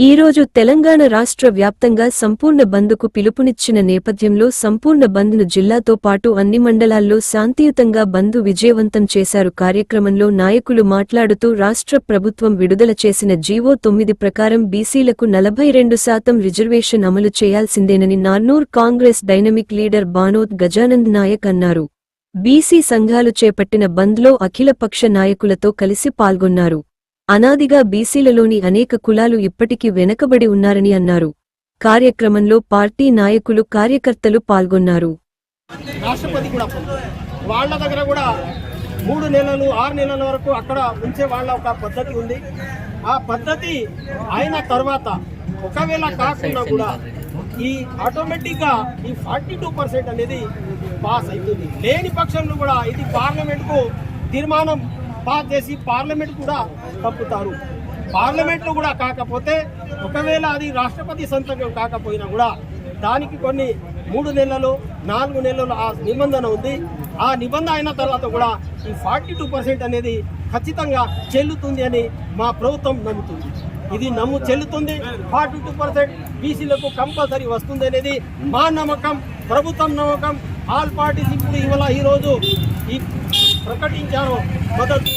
ఈ రోజు తెలంగాణ రాష్ట్ర వ్యాప్తంగా సంపూర్ణ బంద్కు పిలుపునిచ్చిన నేపథ్యంలో సంపూర్ణ బంద్ను జిల్లాతో పాటు అన్ని మండలాల్లో శాంతియుతంగా బంద్ విజయవంతం చేశారు. కార్యక్రమంలో నాయకులు మాట్లాడుతూ రాష్ట్ర ప్రభుత్వం విడుదల చేసిన జీవో తొమ్మిది ప్రకారం బీసీలకు నలభై రెండు శాతం రిజర్వేషన్ అమలు చేయాల్సిందేనని నార్నూర్ కాంగ్రెస్ డైనమిక్ లీడర్ బానోద్ గజానంద్ నాయక్ అన్నారు. బీసీ సంఘాలు చేపట్టిన బంద్లో అఖిలపక్ష నాయకులతో కలిసి పాల్గొన్నారు. అనాదిగా బీసీలలోని అనేక కులాలు ఇప్పటికీ వెనకబడి ఉన్నారని అన్నారు. కార్యక్రమంలో పార్టీ నాయకులు కార్యకర్తలు పాల్గొన్నారు. రాష్ట్రపతి కూడా వాళ్ళ దగ్గర కూడా మూడు నెలలు ఆరు నెలల వరకు అక్కడ ఉంచే వాళ్ళ ఒక పద్ధతి ఉంది. ఆ పద్ధతి అయిన తర్వాత ఒకవేళ కాకుండా కూడా ఈ ఆటోమేటిక్గా ఈ ఫార్టీ టూ పర్సెంట్ అనేది పాస్ అవుతుంది. లేని పక్షంలో కూడా ఇది పార్లమెంట్కు తీర్మానం పాస్ చేసి పార్లమెంట్ కూడా పంపుతారు పార్లమెంట్లో కూడా కాకపోతే ఒకవేళ అది రాష్ట్రపతి సంతకం కాకపోయినా కూడా దానికి కొన్ని మూడు నెలలు నాలుగు నెలలు ఆ నిబంధన ఉంది. ఆ నిబంధన అయిన తర్వాత కూడా ఈ ఫార్టీ టూ పర్సెంట్ అనేది ఖచ్చితంగా చెల్లుతుంది అని మా ప్రభుత్వం నమ్ముతుంది. ఇది నమ్ము చెల్లుతుంది. ఫార్టీ టూ పర్సెంట్ బీసీలకు కంపల్సరీ వస్తుంది అనేది మా నమ్మకం ప్రభుత్వం నమ్మకం. ఆల్ పార్టీస్ ఇప్పుడు ఇవాళ ఈరోజు ఈ ప్రకటించారు. మద్దతు.